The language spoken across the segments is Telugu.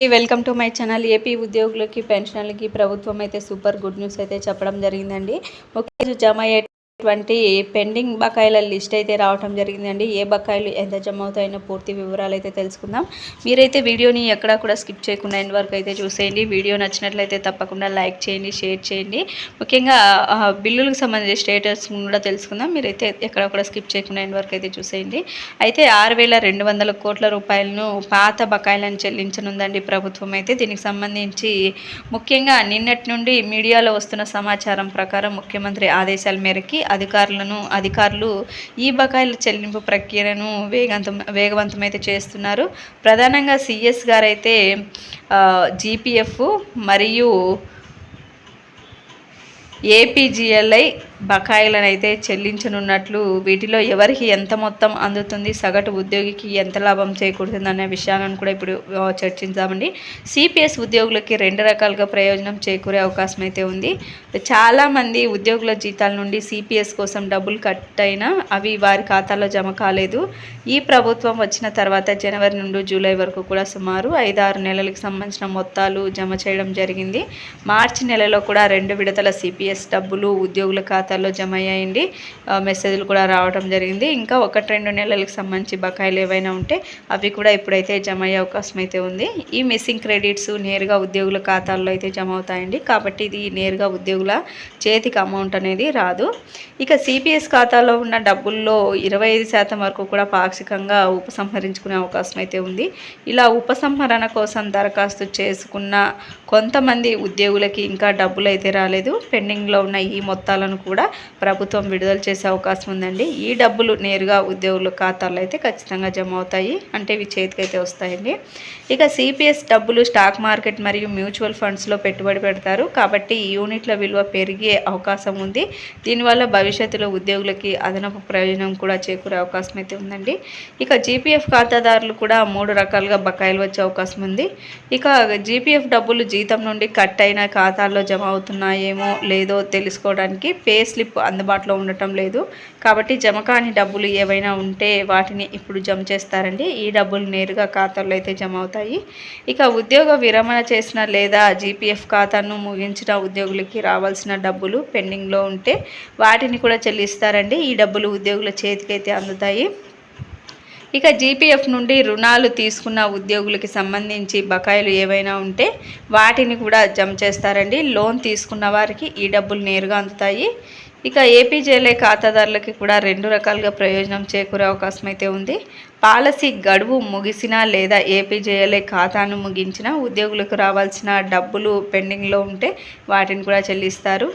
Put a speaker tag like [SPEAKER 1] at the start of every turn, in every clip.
[SPEAKER 1] Welcome to my channel AP ఉద్యోగులకి పెన్షన్లకి ప్రభుత్వం అయితే సూపర్ గుడ్ న్యూస్ అయితే చెప్పడం జరిగిందండి. ముఖ్య జమ ఇటువంటి పెండింగ్ బకాయిల లిస్ట్ అయితే రావటం జరిగిందండి. ఏ బకాయిలు ఎంత జమ అవుతాయన్న పూర్తి వివరాలు అయితే తెలుసుకుందాం. మీరైతే వీడియోని ఎక్కడా కూడా స్కిప్ చేయకుండా ఎండ్ వరకు అయితే చూసేయండి. వీడియో నచ్చినట్లయితే తప్పకుండా లైక్ చేయండి షేర్ చేయండి. ముఖ్యంగా బిల్లులకు సంబంధించిన స్టేటస్ కూడా తెలుసుకుందాం. మీరైతే ఎక్కడ కూడా స్కిప్ చేయకుండా ఎండ్ వరకు అయితే చూసేయండి. అయితే ఆరు వేల రెండు వందల కోట్ల రూపాయలను పాత బకాయిలను చెల్లించనుందండి ప్రభుత్వం అయితే. దీనికి సంబంధించి ముఖ్యంగా నిన్నటి నుండి మీడియాలో వస్తున్న సమాచారం ప్రకారం ముఖ్యమంత్రి ఆదేశాల మేరకి అధికారులను అధికారులు ఈ బకాయిల చెల్లింపు ప్రక్రియను వేగవంతం వేగవంతమైతే చేస్తున్నారు. ప్రధానంగా సిఎస్ గారైతే జీపీఎఫ్ మరియు ఏపీజీఎల్ఐ బకాయిలను అయితే చెల్లించనున్నట్లు వీటిలో ఎవరికి ఎంత మొత్తం అందుతుంది సగటు ఉద్యోగికి ఎంత లాభం చేకూరుతుంది అనే విషయాలను కూడా ఇప్పుడు చర్చించామండి. సిపిఎస్ ఉద్యోగులకి రెండు రకాలుగా ప్రయోజనం చేకూరే అవకాశం అయితే ఉంది. చాలామంది ఉద్యోగుల జీతాల నుండి సిపిఎస్ కోసం డబ్బులు కట్ అయినా అవి వారి ఖాతాలో జమ కాలేదు. ఈ ప్రభుత్వం వచ్చిన తర్వాత జనవరి నుండి జూలై వరకు కూడా సుమారు ఐదు ఆరు నెలలకు సంబంధించిన మొత్తాలు జమ చేయడం జరిగింది. మార్చి నెలలో కూడా రెండు విడతల సిపిఎస్ డబ్బులు ఉద్యోగుల ఖాతా ఖాతాల్లో జమ అయ్యాయండి. మెసేజ్లు కూడా రావడం జరిగింది. ఇంకా ఒకటి రెండు నెలలకు సంబంధించి బకాయిలు ఏవైనా ఉంటే అవి కూడా ఇప్పుడైతే జమ అయ్యే అవకాశం అయితే ఉంది. ఈ మిస్సింగ్ క్రెడిట్స్ నేరుగా ఉద్యోగుల ఖాతాల్లో అయితే జమ అవుతాయండి. కాబట్టి ఇది నేరుగా ఉద్యోగుల చేతికి అమౌంట్ అనేది రాదు. ఇక సిపిఎస్ ఖాతాలో ఉన్న డబ్బుల్లో ఇరవై ఐదు శాతం వరకు కూడా పాక్షికంగా ఉపసంహరించుకునే అవకాశం అయితే ఉంది. ఇలా ఉపసంహరణ కోసం దరఖాస్తు చేసుకున్న కొంతమంది ఉద్యోగులకి ఇంకా డబ్బులు అయితే రాలేదు. పెండింగ్లో ఉన్న ఈ మొత్తాలను కూడా కూడా ప్రభుత్వం విడుదల చేసే అవకాశం ఉందండి. ఈ డబ్బులు నేరుగా ఉద్యోగుల ఖాతాల్లో అయితే ఖచ్చితంగా జమ అవుతాయి. అంటే ఇవి చేతికైతే వస్తాయండి. ఇక సిపిఎస్ డబ్బులు స్టాక్ మార్కెట్ మరియు మ్యూచువల్ ఫండ్స్లో పెట్టుబడి పెడతారు. కాబట్టి ఈ యూనిట్ల విలువ పెరిగే అవకాశం ఉంది. దీనివల్ల భవిష్యత్తులో ఉద్యోగులకి అదనపు ప్రయోజనం కూడా చేకూరే అవకాశం అయితే ఉందండి. ఇక జీపీఎఫ్ ఖాతాదారులు కూడా మూడు రకాలుగా బకాయిలు వచ్చే అవకాశం ఉంది. ఇక జీపీఎఫ్ డబ్బులు జీతం నుండి కట్ అయిన ఖాతాల్లో జమ అవుతున్నాయేమో లేదో తెలుసుకోవడానికి పే స్లిప్ అందుబాటులో ఉండటం లేదు. కాబట్టి జమ కాని డబ్బులు ఏవైనా ఉంటే వాటిని ఇప్పుడు జమ చేస్తారండి. ఈ డబ్బులు నేరుగా ఖాతాలో అయితే జమ అవుతాయి. ఇక ఉద్యోగ విరమణ చేసిన లేదా జీపీఎఫ్ ఖాతాను ముగించిన ఉద్యోగులకి రావాల్సిన డబ్బులు పెండింగ్లో ఉంటే వాటిని కూడా చెల్లిస్తారండి. ఈ డబ్బులు ఉద్యోగుల చేతికైతే అందుతాయి. ఇక జీపీఎఫ్ నుండి రుణాలు తీసుకున్న ఉద్యోగులకి సంబంధించి బకాయిలు ఏవైనా ఉంటే వాటిని కూడా జమ చేస్తారండి. లోన్ తీసుకున్న వారికి ఈ డబ్బులు నేరుగా అందుతాయి. ఇక ఏపీజేలే ఖాతాదారులకి కూడా రెండు రకాలుగా ప్రయోజనం చేకూరే అవకాశం అయితే ఉంది. పాలసీ గడువు ముగిసినా లేదా ఏపీజేఏలే ఖాతాను ముగించిన ఉద్యోగులకు రావాల్సిన డబ్బులు పెండింగ్లో ఉంటే వాటిని కూడా చెల్లిస్తారు.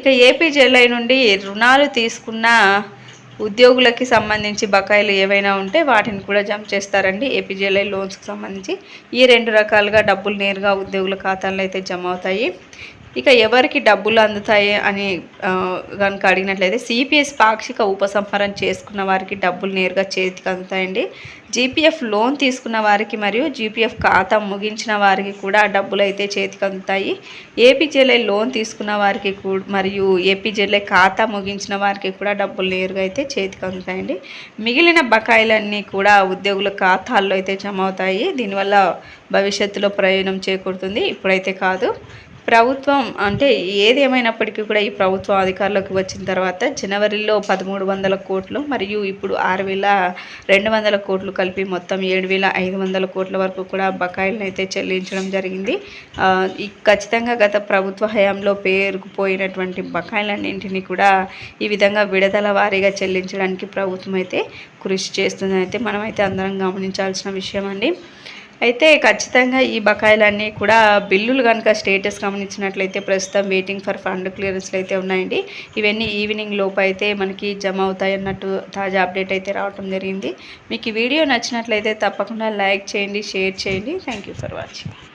[SPEAKER 1] ఇక ఏపీజేఎల్ఐ నుండి రుణాలు తీసుకున్న ఉద్యోగులకి సంబంధించి బకాయిలు ఏవైనా ఉంటే వాటిని కూడా జమ చేస్తారండి. ఏపీజేఎల్ఐ లోన్స్కి సంబంధించి ఈ రెండు రకాలుగా డబ్బులు నేరుగా ఉద్యోగుల ఖాతాల్లో అయితే జమ అవుతాయి. ఇక ఎవరికి డబ్బులు అందుతాయి అని కనుక అడిగినట్లయితే సిపిఎస్ పాక్షిక ఉపసంహరణ చేసుకున్న వారికి డబ్బులు నేరుగా చేతికి అందుతాయండి. జీపీఎఫ్ లోన్ తీసుకున్న వారికి మరియు జీపీఎఫ్ ఖాతా ముగించిన వారికి కూడా డబ్బులు అయితే చేతికి అందుతాయి. ఏపీజేలే లోన్ తీసుకున్న వారికి మరియు ఏపీజేలే ఖాతా ముగించిన వారికి కూడా డబ్బులు నేరుగా అయితే చేతికి అందుతాయండి. మిగిలిన బకాయిలన్నీ కూడా ఉద్యోగుల ఖాతాల్లో అయితే జమ అవుతాయి. దీనివల్ల భవిష్యత్తులో ప్రయోజనం చేకూరుతుంది. ఇప్పుడైతే కాదు. ప్రభుత్వం అంటే ఏది ఏమైనప్పటికీ కూడా ఈ ప్రభుత్వం అధికారంలోకి వచ్చిన తర్వాత జనవరిలో పదమూడు వందల కోట్లు మరియు ఇప్పుడు ఆరు వేల రెండు వందల కోట్లు కలిపి మొత్తం ఏడు వేల ఐదు వందల కోట్ల వరకు కూడా బకాయిలను అయితే చెల్లించడం జరిగింది. ఖచ్చితంగా గత ప్రభుత్వ హయాంలో పేరుకుపోయినటువంటి బకాయిలన్నింటినీ కూడా ఈ విధంగా విడతల వారీగా చెల్లించడానికి ప్రభుత్వం అయితే కృషి చేస్తుందని అయితే మనమైతే అందరం గమనించాల్సిన విషయం అండి అయితే ఖచ్చితంగా ఈ బకాయిలన్నీ కూడా బిల్లులు కనుక స్టేటస్ గమనించినట్లయితే ప్రస్తుతం వెయిటింగ్ ఫర్ ఫండ్ క్లియరెన్స్లు అయితే ఉన్నాయండి. ఇవన్నీ ఈవినింగ్ లోపు అయితే మనకి జమ అవుతాయి అన్నట్టు తాజా అప్డేట్ అయితే రావడం జరిగింది. మీకు ఈ వీడియో నచ్చినట్లయితే తప్పకుండా లైక్ చేయండి షేర్ చేయండి. Thank for watching